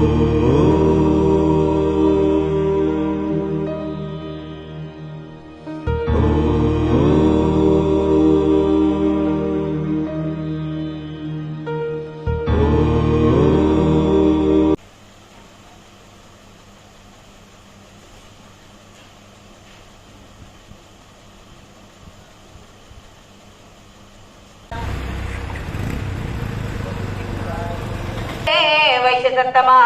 oh, വൈശ്യസത്തമാ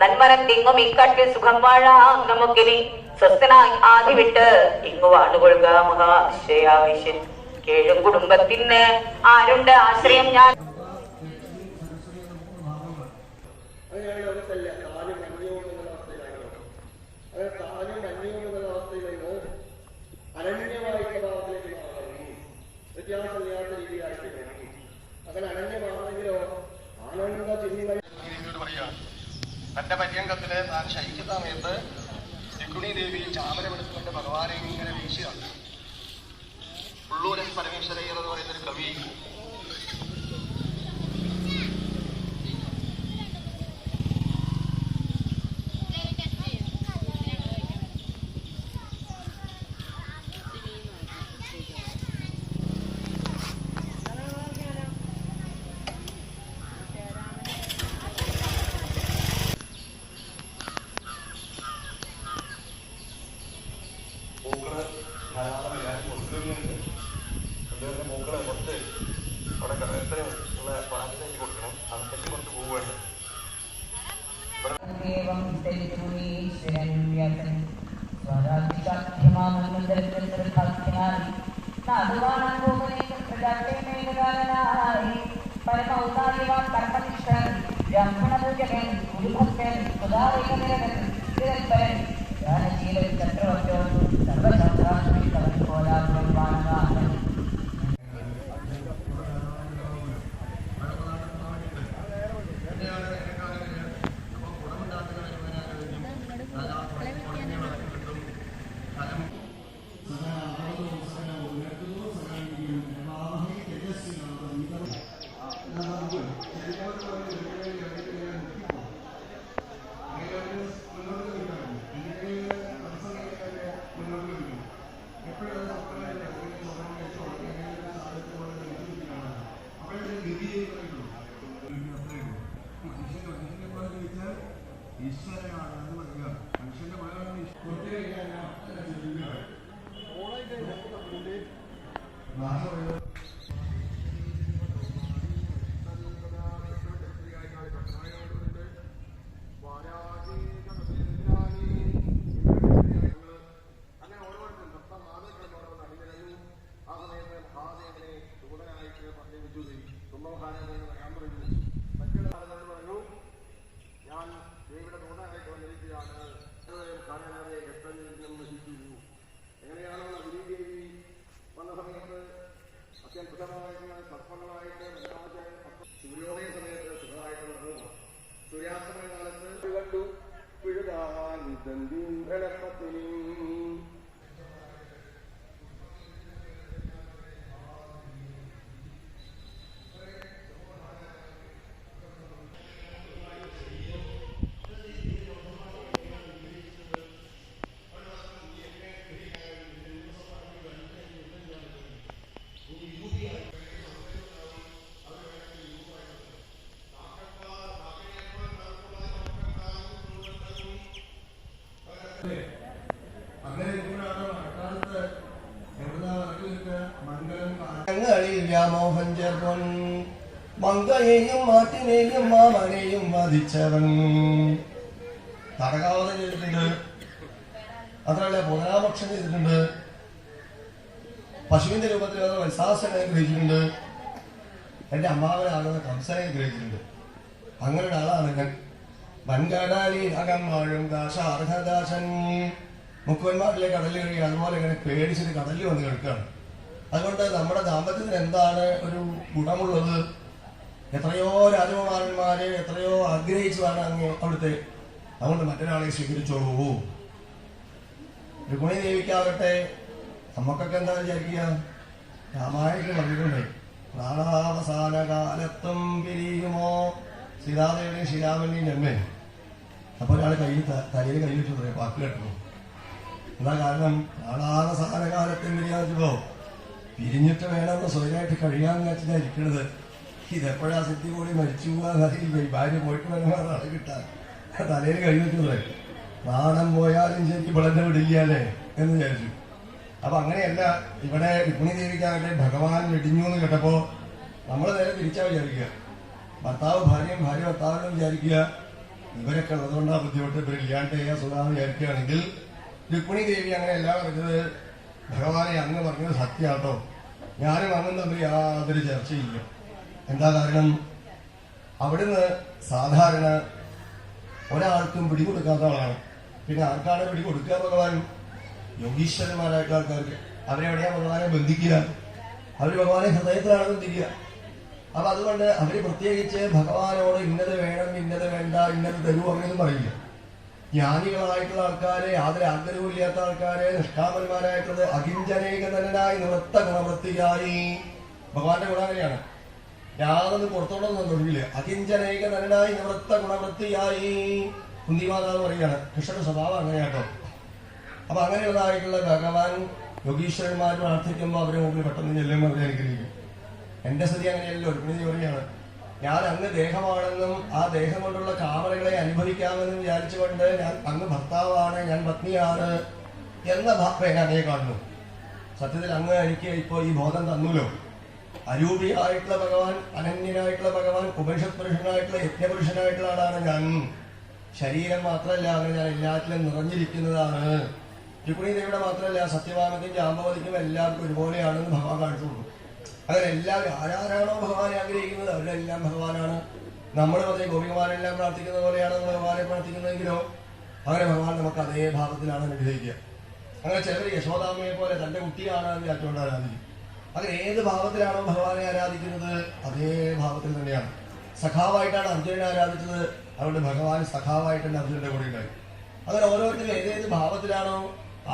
നന്മരത്തിങ്ങും ഇക്കാട്ടിൽ സുഖം വാഴാം. നമുക്കിനി സ്വസ്ഥനായി ആദ്യ വിട്ട് ഇങ്ങു വാണുകൊള്ളുക മഹാശയാവശ്യൻ കേഴും കുടുംബത്തിന് ആരുണ്ട് ആശ്രയം? ഞാൻ തന്റെ പര്യങ്കത്തിൽ താൻ ശയിക്കുന്ന സമയത്ത് രുക്മിണി ദേവി ചാമരമെടുത്തുകൊണ്ട് ഭഗവാനെ ഇങ്ങനെ വീശിയാണ്. ഉള്ളൂരൻ പരമേശ്വരയ്യർ എന്ന് പറയുന്ന ഒരു കവി മറ്റുള്ള ആളുകൾ പറഞ്ഞു ഞാൻ ദേവിയുടെ തോന്നാനായിട്ട് വന്നിരിക്കുകയാണ് കാണാനാതെ എത്രയിൽ നിന്നും നശിച്ചു എങ്ങനെയാണോ ഗുരുദേവി വന്ന സമയത്ത് അത്യത്ഭുതമായിട്ടുള്ള വെള്ളാചാര്യ സൂര്യോദയ സമയത്ത് സുഖമായിട്ട് നടന്നു. സൂര്യാസ്തമയ കാലത്ത് കണ്ടു പിഴുതാൻ വ്യാമോഹം ചേർപ്പൻ മങ്കയെയും മാറ്റിനെയും മാമനെയും വധിച്ചവൻ. നടകാവതം ചെയ്തിട്ടുണ്ട്. മാത്രമല്ല പുനരാപക്ഷം ചെയ്തിട്ടുണ്ട്. പശുവിന്റെ രൂപത്തിൽ വന്ന വത്സാസനെ ഗ്രഹിച്ചിട്ടുണ്ട്. എന്റെ അമ്മാവനാകുന്ന കംസനെ ഗ്രഹിച്ചിട്ടുണ്ട്. അങ്ങനെ ആളാണ് ഞാൻ. വൻകടാലി അകം വാഴും ദാശാർഹദാശൻ. മുക്കുവന്മാരിലെ കടലിൽ അതുപോലെ ഇങ്ങനെ പേടിച്ചിട്ട് കടലിൽ വന്ന് കിടക്കുകയാണ് അതുകൊണ്ട് നമ്മുടെ ദാമ്പത്യത്തിന് എന്താണ് ഒരു ഗുണമുള്ളത്? എത്രയോ രാജകുമാരന്മാരെ എത്രയോ ആഗ്രഹിച്ചതാണ് അങ്ങ് അവിടുത്തെ. അതുകൊണ്ട് മറ്റൊരാളെ സ്വീകരിച്ചോളൂ. രുക്മിണി ദേവിക്കാകട്ടെ നമുക്കൊക്കെ എന്താ വിചാരിക്കുക? രാമായണത്തിൽ പറഞ്ഞിട്ടുണ്ട് പ്രാണാവസാന കാലത്തും പിരിയുമോ? സീതാദേവിയും ശ്രീരാമന്റെയും ജന്മേ. അപ്പോൾ ഒരാൾ കയ്യിൽ തലയിൽ തലയിൽ വെച്ചു പറയാം വാക്ക് കേട്ടു. എന്താ കാരണം? പ്രാണാവസാന കാലത്തും വിരിയാതിപ്പോ പിരിഞ്ഞിട്ട് വേണമെന്ന് സ്വയമായിട്ട് കഴിയാൻ വെച്ചാൽ ഇരിക്കണത്. ഇതെപ്പോഴാ സിദ്ധി കൂടി മരിച്ചു പോകാന്നറിയില്ല ഭാര്യ പോയിട്ട് വേണം കിട്ടാൻ. തലയിൽ കഴിഞ്ഞിട്ടുള്ളത് നാണം പോയാലും ശരി വിളഞ്ഞ വിടില്ലാലേ എന്ന് വിചാരിച്ചു. അപ്പൊ അങ്ങനെയല്ല ഇവിടെ രുക്മിണി ദേവിക്കാകട്ടെ ഭഗവാൻ വെടിഞ്ഞു എന്ന് കേട്ടപ്പോ നമ്മൾ നേരെ തിരിച്ചാ വിചാരിക്കുക. ഭർത്താവ് ഭാര്യയും ഭാര്യ ഭർത്താവിനും വിചാരിക്കുക. ഇവരൊക്കെ ഉള്ളതുകൊണ്ടാണ് ബുദ്ധിമുട്ട് ഇവരില്ലാണ്ട് ചെയ്യാൻ സുഖാന്ന് വിചാരിക്കുകയാണെങ്കിൽ രുക്മിണി ദേവി അങ്ങനെയല്ല പറഞ്ഞത്. ഭഗവാനെ അങ്ങ് പറഞ്ഞത് സത്യാട്ടോ ഞാനും അങ്ങും തമ്മിൽ യാതൊരു ചർച്ചയില്ല. എന്താ കാരണം? അവിടുന്ന് സാധാരണ ഒരാൾക്കും പിടികൊടുക്കാത്ത ആളാണ്. പിന്നെ ആർക്കാണ് പിടികൊടുക്കുക ഭഗവാൻ? യോഗീശ്വരന്മാരായിട്ടുള്ള ആൾക്കാർക്ക്. അവരെവിടെയാ ഭഗവാനെ ബന്ധിക്കുക? അവർ ഭഗവാനെ ഹൃദയത്തിലാണ് ബന്ധിക്കുക. അപ്പൊ അതുകൊണ്ട് അവർ പ്രത്യേകിച്ച് ഭഗവാനോട് ഇന്നത് വേണം ഇന്നത് വേണ്ട ഇന്നത് തരൂ അങ്ങനെയൊന്നും പറയില്ല. ജ്ഞാനികളായിട്ടുള്ള ആൾക്കാരെ യാതൊരു ആഗ്രഹവും ഇല്ലാത്ത ആൾക്കാരെ നിഷ്കാമന്മാരായിട്ടുള്ളത് അകിഞ്ചനേകതനായി നിവൃത്ത ഗുണവൃത്തിയായി ഭഗവാന്റെ ഗുണം യാതൊന്ന് പുറത്തോട്ടൊന്നും തൊഴിലില്ല അകിഞ്ചനേകതനായി നിവൃത്ത ഗുണവൃത്തിയായി കുന്തിമാതാവ് പറയുകയാണ് കൃഷ്ണന്റെ സ്വഭാവം അങ്ങനെയാട്ടോ. അപ്പൊ അങ്ങനെയുള്ളതായിട്ടുള്ള ഭഗവാൻ യോഗീശ്വരന്മാർ പ്രാർത്ഥിക്കുമ്പോൾ അവരെ മുമ്പിൽ പെട്ടെന്ന് ചെല്ലുമ്പോൾ അവരെ അനുഗ്രഹിക്കും. എന്റെ സ്ഥിതി അങ്ങനെയല്ലോ പറയാണ് ഞാൻ അങ്ങ് ദേഹമാണെന്നും ആ ദേഹം കൊണ്ടുള്ള കാമനകളെ അനുഭവിക്കാമെന്നും വിചാരിച്ചുകൊണ്ട് ഞാൻ അങ്ങ് ഭർത്താവാണ് ഞാൻ പത്നിയാണ് എന്ന ഭാവം ഞാൻ അങ്ങേ കാണുന്നു. സത്യത്തിൽ അങ്ങ് എനിക്ക് ഇപ്പോൾ ഈ ബോധം തന്നുല്ലോ അരൂപിയായിട്ടുള്ള ഭഗവാൻ അനന്യനായിട്ടുള്ള ഭഗവാൻ ഉപനിഷത് പുരുഷനായിട്ടുള്ള യജ്ഞപുരുഷനായിട്ടുള്ള ആളാണ് ഞാൻ. ശരീരം മാത്രമല്ല അങ്ങനെ ഞാൻ എല്ലാത്തിലും നിറഞ്ഞിരിക്കുന്നതാണ്. രുക്മിണി ദേവിയുടെ മാത്രമല്ല സത്യവാമത്തിന്റെ ജാമ്പവതിക്കും എല്ലാവർക്കും ഒരുപോലെയാണെന്ന് ഭഗവാൻ കാണിച്ചു അങ്ങനെ ആരാധനാണോ ഭഗവാനെ ആഗ്രഹിക്കുന്നത് അവരെല്ലാം ഭഗവാനാണ്. നമ്മൾ അതേ ഗോപികുമാരെല്ലാം പ്രാർത്ഥിക്കുന്ന പോലെയാണ് ഭഗവാനെ പ്രാർത്ഥിക്കുന്നതെങ്കിലോ അങ്ങനെ ഭഗവാൻ നമുക്ക് അതേ ഭാവത്തിലാണ് അനുഗ്രഹിക്കുക. അങ്ങനെ ചിലർ യശോദാമയെ പോലെ തന്റെ കുട്ടിയാണ് വിചാരിച്ചുകൊണ്ട് ആരാധിക്കും. അങ്ങനെ ഏത് ഭാവത്തിലാണോ ഭഗവാനെ ആരാധിക്കുന്നത് അതേ ഭാവത്തിൽ തന്നെയാണ്. സഖാവായിട്ടാണ് അർജുനനെ ആരാധിച്ചത് അതുകൊണ്ട് ഭഗവാൻ സഖാവായിട്ട് തന്നെ അർജുനന്റെ കൂടെ ഉണ്ടായി. അങ്ങനെ ഓരോരുത്തരും ഏതേത് ഭാവത്തിലാണോ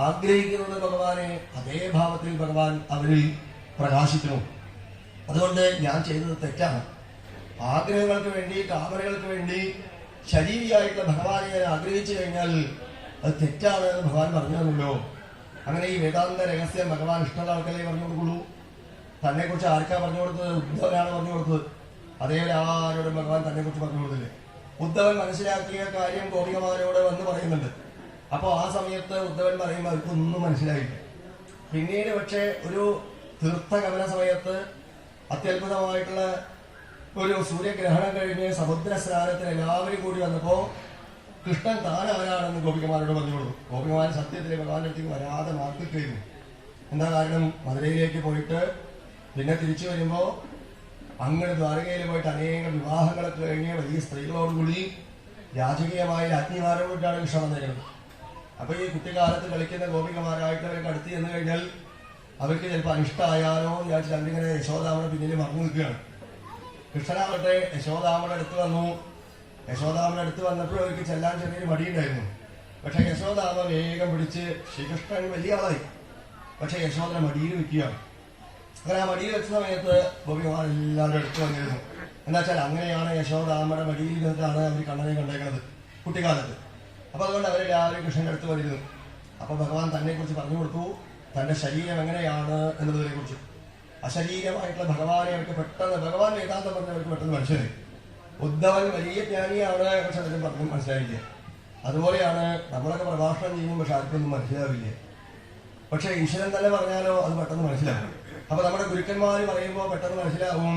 ആഗ്രഹിക്കുന്നത് ഭഗവാനെ അതേ ഭാവത്തിൽ ഭഗവാൻ അവരിൽ പ്രകാശിക്കുന്നു. അതുകൊണ്ട് ഞാൻ ചെയ്തത് തെറ്റാണ്. ആഗ്രഹങ്ങൾക്ക് വേണ്ടി കാമനകൾക്ക് വേണ്ടി ശരീരിയായിട്ടുള്ള ഭഗവാനെ ഞാൻ ആഗ്രഹിച്ചു കഴിഞ്ഞാൽ അത് തെറ്റാണ് എന്ന് ഭഗവാൻ പറഞ്ഞതല്ലോ അങ്ങനെ ഈ വേദാന്ത രഹസ്യം ഭഗവാൻ ഇഷ്ടമുള്ള ആൾക്കാരെ പറഞ്ഞു കൊടുക്കുള്ളൂ തന്നെ കുറിച്ച് ആർക്കാ പറഞ്ഞു കൊടുത്തത് ഉദ്ധവനാണ് പറഞ്ഞു കൊടുത്തത് അതേപോലെ ആരോടും ഭഗവാൻ തന്നെ കുറിച്ച് പറഞ്ഞു കൊടുത്തില്ലേ ഉദ്ധവൻ മനസ്സിലാക്കിയ കാര്യം ഗോപികമാരോട് വന്ന് പറയുന്നുണ്ട്. അപ്പോൾ ആ സമയത്ത് ഉദ്ധവൻ പറയുമ്പോൾ അവർക്കൊന്നും മനസ്സിലായില്ല. പിന്നീട് പക്ഷേ ഒരു തീർത്ഥഗമന സമയത്ത് അത്യത്ഭുതമായിട്ടുള്ള ഒരു സൂര്യഗ്രഹണം കഴിഞ്ഞ് സമുദ്ര സ്നാനത്തിന് എല്ലാവരും കൂടി വന്നപ്പോ കൃഷ്ണൻ താൻ അവരാണെന്ന് ഗോപികമാരോട് പറഞ്ഞു കൊടുത്തു ഗോപികമാൻ സത്യത്തിൽ ഭഗവാന്റെ അടുത്തേക്ക് വരാതെ മാർക്കിട്ടിരുന്നു എന്താ കാരണം? മധുരയിലേക്ക് പോയിട്ട് പിന്നെ തിരിച്ചു വരുമ്പോ അങ്ങനെ ദ്വാരകയിൽ പോയിട്ട് അനേകം വിവാഹങ്ങളൊക്കെ കഴിഞ്ഞ് വലിയ സ്ത്രീകളോടുകൂടി രാജകീയമായ രാജ്ഞിമാരോടാണ് കൃഷ്ണൻ വന്നിരിക്കുന്നത് അപ്പൊ ഈ കുട്ടിക്കാലത്ത് കളിക്കുന്ന ഗോപികമാരായിട്ട് ഗോപികമാരായിട്ടുള്ളവരൊക്കെ അടുത്ത് ചെന്ന് കഴിഞ്ഞാൽ അവർക്ക് ചിലപ്പോൾ അനിഷ്ടമായാലോ എന്ന് വിചാരിച്ച് രണ്ടിങ്ങനെ യശോദാമയുടെ പിന്നിൽ മറന്നു നിൽക്കുകയാണ്. കൃഷ്ണനാവട്ടെ യശോദാമയുടെ അടുത്ത് വന്നു. യശോദാമയുടെ അടുത്ത് വന്നപ്പോൾ അവർക്ക് ചെല്ലാൻ ചെറിയൊരു മടിയുണ്ടായിരുന്നു. പക്ഷെ യശോദാമ വേഗം പിടിച്ച് ശ്രീകൃഷ്ണൻ വലിയ ആളായി. പക്ഷെ യശോദന മടിയിൽ വെക്കുകയാണ്. അങ്ങനെ ആ മടിയിൽ വെച്ച സമയത്ത് ഗോപികുമാർ എല്ലാവരുടെ അടുത്ത് വന്നിരുന്നു. എന്നുവെച്ചാൽ അങ്ങനെയാണ് യശോദാമയുടെ മടിയിൽ നിന്നിട്ടാണ് അവർ കണ്ണനെ കണ്ടേക്കുന്നത് കുട്ടിക്കാലത്ത്. അപ്പൊ അതുകൊണ്ട് അവരെല്ലാവരും കൃഷ്ണന്റെ അടുത്ത് വരുന്നു അപ്പൊ ഭഗവാൻ തന്നെ കുറിച്ച് പറഞ്ഞു കൊടുത്തു. തന്റെ ശരീരം എങ്ങനെയാണ് എന്നുള്ളതിനെ കുറിച്ച് അശരീരമായിട്ടുള്ള ഭഗവാനെ അവർക്ക് പെട്ടെന്ന് ഭഗവാൻ വേദാന്തം പറഞ്ഞവർക്ക് പെട്ടെന്ന് മനസ്സിലായി. ഉദ്ധവൻ വലിയ ജ്ഞാനിയാണ് പക്ഷെ അതിന് പറഞ്ഞു മനസ്സിലായില്ല? അതുപോലെയാണ് നമ്മളൊക്കെ പ്രഭാഷണം ചെയ്യുമ്പോൾ പക്ഷെ ആർക്കൊന്നും മനസ്സിലാവില്ല? പക്ഷെ ഈശ്വരൻ തന്നെ പറഞ്ഞാലോ അത് പെട്ടെന്ന് മനസ്സിലാവും. അപ്പൊ നമ്മുടെ ഗുരുക്കന്മാർ പറയുമ്പോൾ പെട്ടെന്ന് മനസ്സിലാവും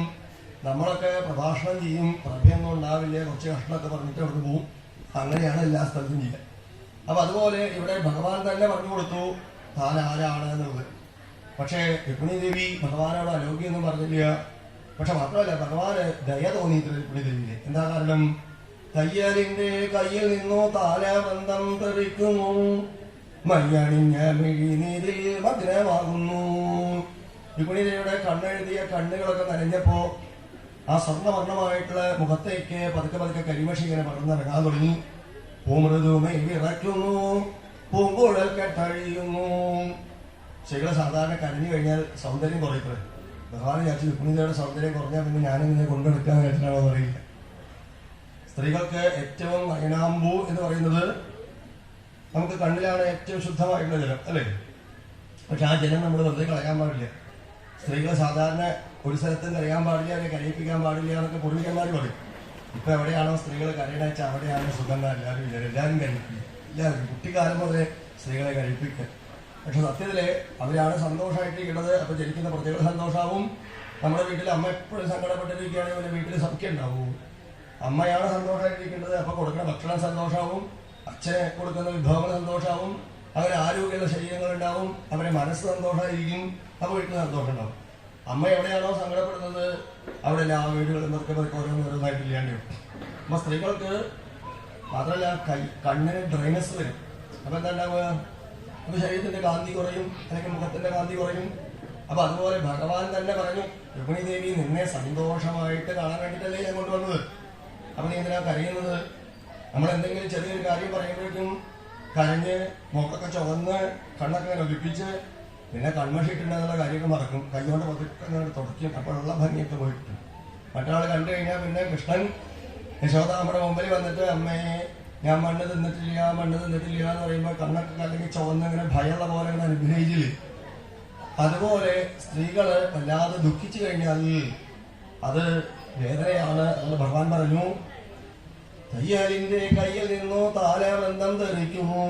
നമ്മളൊക്കെ പ്രഭാഷണം ചെയ്യും പ്രഭയൊന്നും ഉണ്ടാവില്ല കുറച്ച് കഷ്ണമൊക്കെ പറഞ്ഞിട്ട് അവിടെ പോവും. അങ്ങനെയാണ് എല്ലാ സ്ഥലത്തും ചെയ്യുക. അപ്പൊ അതുപോലെ ഇവിടെ ഭഗവാൻ തന്നെ പറഞ്ഞു കൊടുത്തു താൻ ആരാണ് എന്നുള്ളത്. പക്ഷേ രുക്മിണി ദേവി ഭഗവാനോട് അലോഗ്യൊന്നും പറഞ്ഞില്ല. പക്ഷെ മാത്രമല്ല ഭഗവാന് ദയ തോന്നിയിട്ടില്ല രുക്മിണി ദേവിയെ എന്താ കാരണം? തയ്യലിന്റെ കയ്യിൽ നിന്നോ താലബന്ധം തെറിക്കുന്നു. മയ്യണിഞ്ഞ മിഴിനീരിൽ മഗ്നമാകുന്നു. രുക്മിണി ദേവിയുടെ കണ്ണെഴുതിയ കണ്ണുകളൊക്കെ നനഞ്ഞപ്പോ ആ സ്വർണവർണമായിട്ടുള്ള മുഖത്തേക്ക് പതുക്കെ പതുക്കെ കരിമഷി ഇങ്ങനെ പടർന്നിറങ്ങാൻ തുടങ്ങി. പൂമൃദുമേ വിറയ്ക്കുന്നു. പൂങ്കുഴൽ കഴിയുന്നു സ്ത്രീകൾ സാധാരണ കരഞ്ഞു കഴിഞ്ഞാൽ സൗന്ദര്യം കുറയപ്പെടും. ഭഗവാൻ വിചാരിച്ചു രുക്മിണിയുടെ സൗന്ദര്യം കുറഞ്ഞാൽ പിന്നെ ഞാനിങ്ങനെ കൊണ്ടെടുക്കാൻ കേട്ടിട്ടാണോ അറിയില്ല. സ്ത്രീകൾക്ക് ഏറ്റവും നയനാമ്പു എന്ന് പറയുന്നത് നമുക്ക് കണ്ണിലാണ് ഏറ്റവും ശുദ്ധമായിട്ടുള്ള ജലം അല്ലേ? പക്ഷെ ആ ജലം നമ്മൾ വെറുതെ കളയാൻ പാടില്ല. സ്ത്രീകൾ സാധാരണ ഒരു സ്ഥലത്തും കരയാൻ പാടില്ല അല്ലെങ്കിൽ കരയിപ്പിക്കാൻ പാടില്ല എന്നൊക്കെ പൂർവികന്മാർ പറയും. ഇപ്പൊ എവിടെയാണോ സ്ത്രീകൾ കരയണ വെച്ചാൽ അവിടെയാണ് സുഖം എല്ലാവരും എല്ലാവരും കഴിപ്പിക്കും എല്ലാവരും കുട്ടിക്കാലം മുതലേ സ്ത്രീകളെ കഴിപ്പിക്കുക. പക്ഷെ സത്യത്തിൽ അവരാണ് സന്തോഷമായിട്ടിരിക്കുന്നത് അപ്പൊ ജനിക്കുന്ന പ്രത്യേക സന്തോഷാവും. നമ്മുടെ വീട്ടിൽ അമ്മ എപ്പോഴും സങ്കടപ്പെട്ടിരിക്കുകയാണെങ്കിൽ അവരെ വീട്ടിൽ സഖ്യം ഉണ്ടാവും. അമ്മയാണ് സന്തോഷമായിട്ടിരിക്കേണ്ടത് അപ്പൊ കൊടുക്കുന്ന ഭക്ഷണം സന്തോഷാവും. അച്ഛനെ കൊടുക്കുന്ന വിഭവങ്ങൾ സന്തോഷാവും. അവരെ ആരോഗ്യമുള്ള ശരീരങ്ങൾ ഉണ്ടാവും. അവരെ മനസ്സ് സന്തോഷമായിരിക്കും. അപ്പൊ വീട്ടിൽ സന്തോഷം ഉണ്ടാവും. അമ്മ എവിടെയാണോ സങ്കടപ്പെടുന്നത് അവിടെ എല്ലാ വീടുകളും പതുക്കെ ഓരോന്നോരോന്നായിട്ട് ഇല്ലാണ്ട് വരും. അപ്പൊ സ്ത്രീകൾക്ക് മാത്രമല്ല കൈ കണ്ണിന് ഡ്രൈനസ് വരും. അപ്പൊ എന്താ ഉണ്ടാവുക അപ്പൊ ശരീരത്തിന്റെ കാന്തി കുറയും അല്ലെങ്കിൽ മുഖത്തിന്റെ കാന്തി കുറയും. അപ്പൊ അതുപോലെ ഭഗവാൻ തന്നെ പറഞ്ഞു രുക്മിണി ദേവി നിന്നെ സന്തോഷമായിട്ട് കാണാൻ വേണ്ടിയിട്ടല്ലേ ഞാൻ കൊണ്ടുവന്നത്. അപ്പൊ നീ എന്തിനാ കരയുന്നത്? നമ്മൾ എന്തെങ്കിലും ചെറിയൊരു കാര്യം പറയുമ്പോഴേക്കും കരഞ്ഞ് മുഖൊക്കെ ചുവന്ന് കണ്ണൊക്കെ ഇങ്ങനെ ഒലിപ്പിച്ച് പിന്നെ കൺമഷിട്ടുണ്ടെന്നുള്ള കാര്യമൊക്കെ മറക്കും. കൈകൊണ്ട് പതുക്കെ തുടയ്ക്കും അപ്പോഴുള്ള ഭംഗിയൊക്കെ പോയിട്ട് മറ്റൊരാൾ കണ്ടു കഴിഞ്ഞാൽ പിന്നെ കൃഷ്ണൻ യശോദ നമ്മുടെ മുമ്പിൽ വന്നിട്ട് അമ്മയെ ഞാൻ മണ്ണ് തിന്നിട്ടില്ല മണ്ണ് തിന്നിട്ടില്ല എന്ന് പറയുമ്പോൾ കണ്ണൊക്കെ അല്ലെങ്കിൽ ചുവന്നിങ്ങനെ ഭയമുള്ള പോലെ ഇങ്ങനെ അനുഗ്രഹിച്ചില്ലേ അതുപോലെ സ്ത്രീകൾ വല്ലാതെ ദുഃഖിച്ചു കഴിഞ്ഞാൽ അത് വേദനയാണ് എന്ന് ഭഗവാൻ പറഞ്ഞു. തയ്യലിന്റെ കയ്യിൽ നിന്നു താലബന്ധം തെറിക്കുന്നു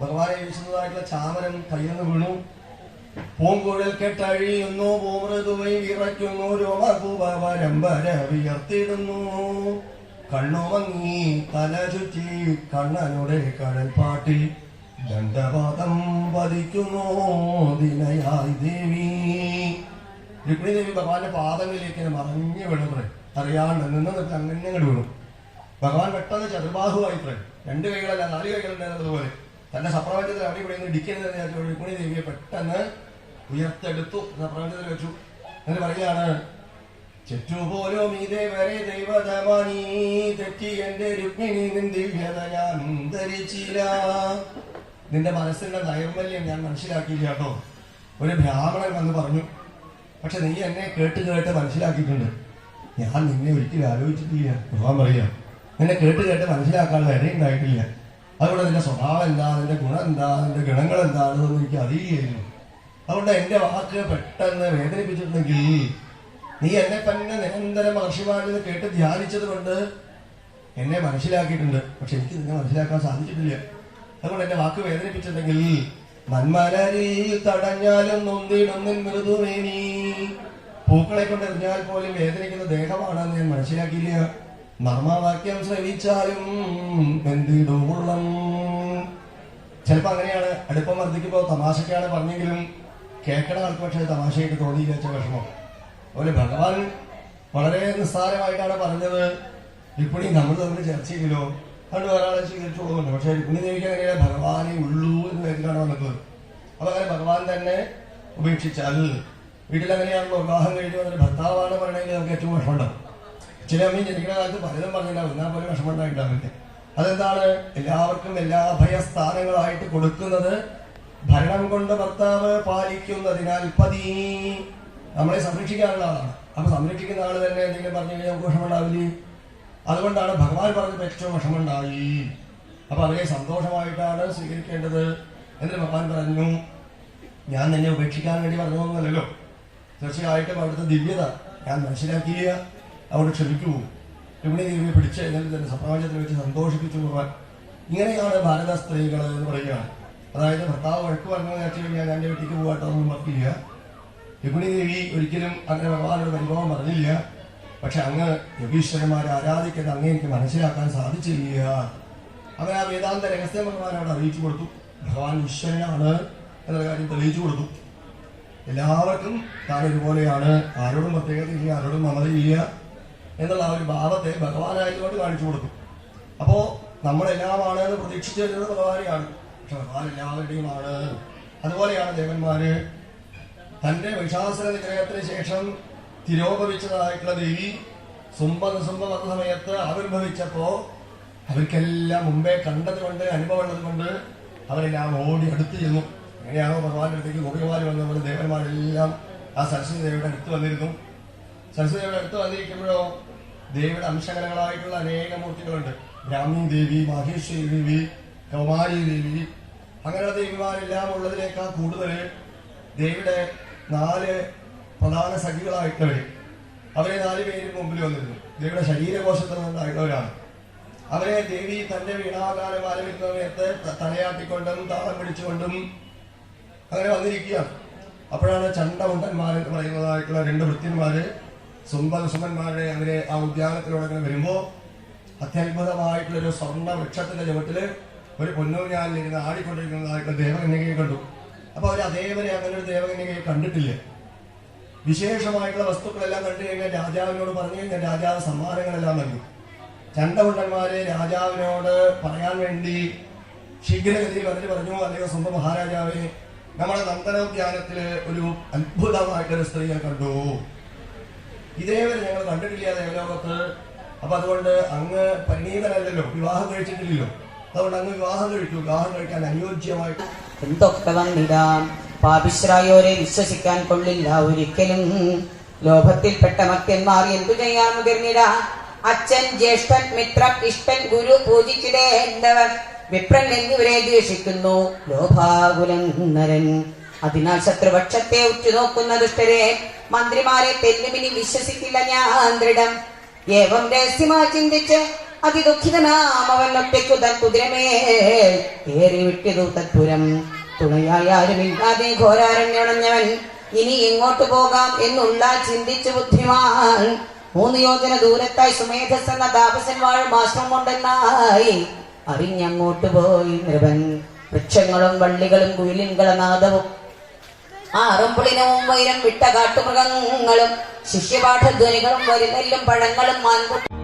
ഭഗവാനെ വിശുദ്ധമായിട്ടുള്ള ചാമരം കയ്യിൽ നിന്ന് വീണു. പൂങ്കുഴൽ കെട്ടഴിയുന്നു പൂമൃദുവൈ വിറയ്ക്കുന്നു രോമകൂപരമ്പര വിയർത്തിടുന്നു. കണ്ണുമങ്ങി തല ചുറ്റി കണ്ണനുടെ കടൽ പാട്ടിൽ ദണ്ഡപാതം പതിക്കുന്നു ദിനയായി ദേവി. രുക്മിണി ദേവി ഭഗവാന്റെ പാദങ്ങളിലേക്ക് ഇങ്ങനെ മറഞ്ഞു വീണത്രേ അറിയാണ്ട് നിന്ന് നിന്നിട്ട് അങ്ങനെ അങ്ങോട്ട് വിടും. ഭഗവാൻ പെട്ടെന്ന് ചതുർബാഹുവായിത്രേ രണ്ട് കൈകളല്ല നാല് കൈകളുണ്ടായിരുന്നതുപോലെ തന്റെ സപ്രപഞ്ചത്തിൽ അവിടെ ഇവിടെ ഇടിക്കുന്നത് രുക്മിണി ദേവിയെ പെട്ടെന്ന് ഉയർത്തെടുത്തു. സപ്രപഞ്ചത്തിൽ വെച്ചു. എന്നിട്ട് പറയുകയാണ് ചെറ്റുപോലോ ഇതേവരെ വരെ ദൈവതമാനീ തെറ്റി എന്റെ രുക്മിണി നിന്ദിവ്യത ദിവ്യത ഞാൻ ധരിച്ചില്ല നിന്റെ മനസ്സിന്റെ നൈർമല്യം ഞാൻ മനസ്സിലാക്കിയില്ല കേട്ടോ. ഒരു ബ്രാഹ്മണൻ വന്ന് പറഞ്ഞു പക്ഷെ നീ എന്നെ കേട്ട് കേട്ട് മനസ്സിലാക്കിയിട്ടുണ്ട്. ഞാൻ നിന്നെ ഒരിക്കലും ആലോചിച്ചിട്ടില്ല. ഭഗവാൻ പറയാ നിന്നെ കേട്ട് കേട്ട് മനസ്സിലാക്കാനുള്ള ഇടയുണ്ടായിട്ടില്ല അതുകൊണ്ട് നിന്റെ സ്വഭാവം എന്താ? നിന്റെ ഗുണം എന്താ? നിന്റെ ഗുണങ്ങൾ എന്താണെന്നൊന്നും എനിക്ക് അറിയില്ലായിരുന്നു. അതുകൊണ്ട് എന്റെ വാക്ക് പെട്ടെന്ന് വേദനിപ്പിച്ചിട്ടുണ്ടെങ്കിൽ നീ എന്നെ തന്നെ നിരന്തരം മഹർഷിമാരിൽ കേട്ട് ധ്യാനിച്ചത് കൊണ്ട് എന്നെ മനസ്സിലാക്കിയിട്ടുണ്ട്. പക്ഷെ എനിക്ക് നിന്നെ മനസ്സിലാക്കാൻ സാധിച്ചിട്ടില്ല. അതുകൊണ്ട് എന്റെ വാക്ക് വേദനിപ്പിച്ചിട്ടുണ്ടെങ്കിൽ നന്മലരിൽ തടഞ്ഞാലും നൊന്തിടുന്നിൻ മൃദുവേനി പൂക്കളെ കൊണ്ട് എറിഞ്ഞാൽ പോലും വേദനിക്കുന്ന ദേഹമാണെന്ന് ഞാൻ മനസ്സിലാക്കിയില്ല. നർമ്മവാക്യം ശ്രവിച്ചാലും എന്തിടുള്ളം ചിലപ്പോ അങ്ങനെയാണ് അടുപ്പം വർദ്ധിക്കുമ്പോ തമാശക്കാണ് പറഞ്ഞെങ്കിലും കേൾക്കണ ആൾക്ക് പക്ഷേ തമാശയായിട്ട് തോന്നിയില്ല വെച്ച വിഷമം. അതുപോലെ ഭഗവാൻ വളരെ നിസ്സാരമായിട്ടാണ് പറഞ്ഞത്. രുക്മിണി നമ്മൾ തമ്മിൽ ചർച്ച ചെയ്തല്ലോ അതുകൊണ്ട് ഒരാളെ സ്വീകരിച്ചോളുന്നുണ്ട് പക്ഷെ രുക്മിണി ദേവിക്ക് അങ്ങനെയാണ് ഭഗവാനെ ഉള്ളൂ എന്ന് പേരിലാണ് വന്നിട്ടുള്ളത് അപ്പൊ അങ്ങനെ ഭഗവാൻ തന്നെ ഉപേക്ഷിച്ചാൽ വീട്ടിലങ്ങനെയാണല്ലോ വിവാഹം കഴിഞ്ഞു വന്നിട്ട് ഭർത്താവാണ് പറയണമെങ്കിൽ നമുക്ക് ഏറ്റവും വിഷമമുണ്ടാവും. ചില അമ്മയും ജനിക്കുന്ന കാലത്ത് പലതും പറഞ്ഞിട്ടുണ്ടാവും. എന്നാൽ പോലും വിഷമമുണ്ടായിട്ടുണ്ടാവില്ല. അതെന്താണ്? എല്ലാവർക്കും എല്ലാ അഭയസ്ഥാനങ്ങളായിട്ട് കൊടുക്കുന്നത് ഭരണം കൊണ്ട് ഭർത്താവ് പാലിക്കുന്നതിനാൽ പതി. നമ്മളെ സംരക്ഷിക്കാനുള്ള ആളാണ്. അപ്പൊ സംരക്ഷിക്കുന്ന ആൾ തന്നെ എന്തെങ്കിലും പറഞ്ഞു കഴിഞ്ഞാൽ വിഷമുണ്ടാവില്ലേ അതുകൊണ്ടാണ് ഭഗവാൻ പറഞ്ഞപ്പോൾ ഏറ്റവും വിഷമുണ്ടായി അപ്പൊ അതിനെ സന്തോഷമായിട്ടാണ് സ്വീകരിക്കേണ്ടത് എന്നിട്ട് ഭഗവാൻ പറഞ്ഞു. ഞാൻ നിന്നെ ഉപേക്ഷിക്കാൻ വേണ്ടി പറഞ്ഞതൊന്നുമല്ലല്ലോ. തീർച്ചയായിട്ടും അവിടുത്തെ ദിവ്യത ഞാൻ മനസ്സിലാക്കിയ അവിടെ ക്ഷമിക്കൂ. രുക്മിണി ദേവിയെ പിടിച്ച് എന്നിട്ട് തന്നെ സപ്രപഞ്ചത്തിൽ വെച്ച് സന്തോഷിപ്പിച്ചു പോകാൻ ഇങ്ങനെയാണ് ഭാരത സ്ത്രീകൾ എന്ന് പറയുകയാണ്. അതായത് ഭർത്താവ് വഴക്ക് പറഞ്ഞു കഴിഞ്ഞാൽ ഞാൻ എന്റെ വീട്ടിലേക്ക് പോകാട്ടോ ഒന്നും പറഞ്ഞില്ല രുക്മിണി ദേവി ഒരിക്കലും അങ്ങനെ ഭഗവാനോട് പരിഭവം പറഞ്ഞില്ല. പക്ഷെ അങ്ങ് യോഗീശ്വരന്മാരെ ആരാധിക്കുന്ന അങ്ങ് എനിക്ക് മനസ്സിലാക്കാൻ സാധിച്ചില്ല. അങ്ങനെ ആ വേദാന്ത രഹസ്യം ഭഗവാൻ അവിടെ അറിയിച്ചു കൊടുത്തു. ഭഗവാൻ ഈശ്വരനാണ് എന്നുള്ള കാര്യം തെളിയിച്ചു കൊടുത്തു. എല്ലാവർക്കും താൻ ഒരുപോലെയാണ് ആരോടും പ്രത്യേകതയില്ല ആരോടും മമതയില്ല എന്നുള്ള ആ ഒരു ഭാവത്തെ ഭഗവാനായതുകൊണ്ട് കാണിച്ചു കൊടുത്തു. അപ്പോ നമ്മളെല്ലാമാണ് എന്ന് പ്രതീക്ഷിച്ചു വരുന്നത് ഭഗവാനെയാണ്. പക്ഷെ ഭഗവാൻ എല്ലാവരുടെയുമാണ്. അതുപോലെയാണ് ദേവന്മാര് തന്റെ മഹിഷാസുര നിഗ്രഹത്തിന് ശേഷം തിരോപവിച്ചതായിട്ടുള്ള ദേവി സുംബ നിസുംബ വന്ന സമയത്ത് ആവിർഭവിച്ചപ്പോ അവർക്കെല്ലാം മുമ്പേ കണ്ടത് കൊണ്ട് അനുഭവമുള്ളത് കൊണ്ട് അവരെല്ലാം ഓടി അടുത്ത് ചെന്നു. എങ്ങനെയാണോ ഭഗവാന്റെ അടുത്തേക്ക് ഗോപികമാർ വന്നതുപോലെ ദേവന്മാരെല്ലാം ആ സരസ്വതി ദേവിയുടെ അടുത്ത് വന്നിരുന്നു. സരസ്വതി ദേവിയുടെ അടുത്ത് വന്നിരിക്കുമ്പോഴോ ദേവിയുടെ അംശകലകളായിട്ടുള്ള അനേക മൂർത്തികളുണ്ട്. ബ്രാഹ്മി ദേവി മഹേശ്വരി ദേവി കൗമാരി ദേവി. അങ്ങനെയുള്ള ദേവിമാരെല്ലാം ഉള്ളതിനേക്കാൾ കൂടുതൽ ദേവിയുടെ നാല് പ്രധാന സഖികളായിട്ടുള്ളവര് അവരെ നാല് പേര് മുമ്പിൽ വന്നിരുന്നു. ദേവിയുടെ ശരീരകോശത്തിൽ നിന്നുണ്ടായിട്ടുള്ളവരാണ് അവരെ ദേവി തന്റെ വീണാകാലം ആരംഭിക്കുന്നവരത്ത് തലയാട്ടിക്കൊണ്ടും താളം പിടിച്ചുകൊണ്ടും അങ്ങനെ വന്നിരിക്കുകയാണ്. അപ്പോഴാണ് ചണ്ടമുണ്ടന്മാർ എന്ന് പറയുന്നതായിട്ടുള്ള രണ്ട് വൃത്യന്മാര് സുംബസുമന്മാരുടെ അവരെ ആ ഉദ്യാനത്തിലൂടെ അങ്ങനെ വരുമ്പോ അത്യത്ഭുതമായിട്ടുള്ള ഒരു സ്വർണ വൃക്ഷത്തിന്റെ ചുവട്ടിൽ ഒരു പൊന്നൂഞ്ഞാലിരുന്ന് ആടിക്കൊണ്ടിരിക്കുന്നതായിട്ടുള്ള ദേവകന്യകയെ കണ്ടു. അപ്പൊ അവർ അതേവരെ അങ്ങനെ ഒരു ദേവകന്യകയെ കണ്ടിട്ടില്ല? വിശേഷമായിട്ടുള്ള വസ്തുക്കളെല്ലാം കണ്ടു കഴിഞ്ഞാൽ രാജാവിനോട് പറഞ്ഞു കഴിഞ്ഞാൽ രാജാവ് സമ്മാനങ്ങളെല്ലാം നൽകി. ചണ്ടമുണ്ടന്മാരെ രാജാവിനോട് പറയാൻ വേണ്ടി ശീഘ്രഗതിയിൽ വന്നിട്ട് പറഞ്ഞു അല്ലെങ്കിൽ സ്വന്തം മഹാരാജാവെ നമ്മുടെ നന്ദനോദ്യാനത്തിൽ ഒരു അത്ഭുതമായിട്ടൊരു സ്ത്രീയെ കണ്ടു. ഇതേവരെ ഞങ്ങൾ കണ്ടിട്ടില്ല ദേവലോകത്ത്. അപ്പൊ അതുകൊണ്ട് അങ്ങ് പരിണീതനല്ലല്ലോ വിവാഹം കഴിച്ചിട്ടില്ലല്ലോ. അതുകൊണ്ട് അങ്ങ് വിവാഹം കഴിച്ചു വിവാഹം കഴിക്കാൻ അനുയോജ്യമായിട്ട് എന്തൊക്കെ വന്നിടാം? പാപിശ്രായോരെ വിശ്വസിക്കാൻ കൊള്ളില്ല ഒരിക്കലും. ലോഭത്തിൽപ്പെട്ട മക്കന്മാർ എന്തു ചെയ്യാൻ മുതിർന്നിട? അച്ഛൻ ജ്യേഷ്ഠൻ മിത്രം ഇഷ്ടൻ ഗുരു പൂജിച്ചിടേണ്ടവർ വിപ്രൻ എന്നിവരെ ദ്വേഷിക്കുന്നു. ലോഭാകുലൻ നരൻ. അതിനാൽ ശത്രുപക്ഷത്തെ ഉറ്റുനോക്കുന്ന ദുഷ്ടരെ മന്ത്രിമാരെ തെല്ലുമിനി വിശ്വസിക്കില്ല ഞാൻ ദൃഢം. ഏവം രഹസ്യമായി ചിന്തിച്ച് അതിദുഃഖിതനാം അവൻ ഒറ്റയ്ക്കു തൻ കുതിരമേ ഏറി വിട്ടതു തത്പുരം. തുണയായാരുമില്ലാതെ ഘോരാരണ്യണഞ്ഞവൻ ഇനി എങ്ങോട്ട് പോകാം എന്നുള്ള ചിന്തിച്ചു ബുദ്ധിമാൻ. മൂന്ന് യോജന ദൂരത്തായി സുമേധസ് എന്ന താപസൻ വാഴും ആശ്രമം കൊണ്ടെന്നായി അറിഞ്ഞങ്ങോട്ട് പോയി നൃപൻ. വൃക്ഷങ്ങളും വള്ളികളും കുയിലിൻകളനാദവും അറുമ്പുളിനവും വൈരം വിട്ട കാട്ടുമൃഗങ്ങളും ശിഷ്യപാഠധ്വനികളും വരിനെല്ലും പഴങ്ങളും മാൻകുട്ടി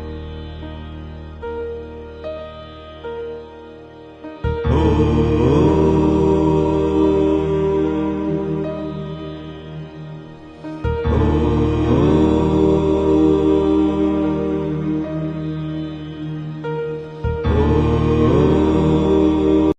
Lord.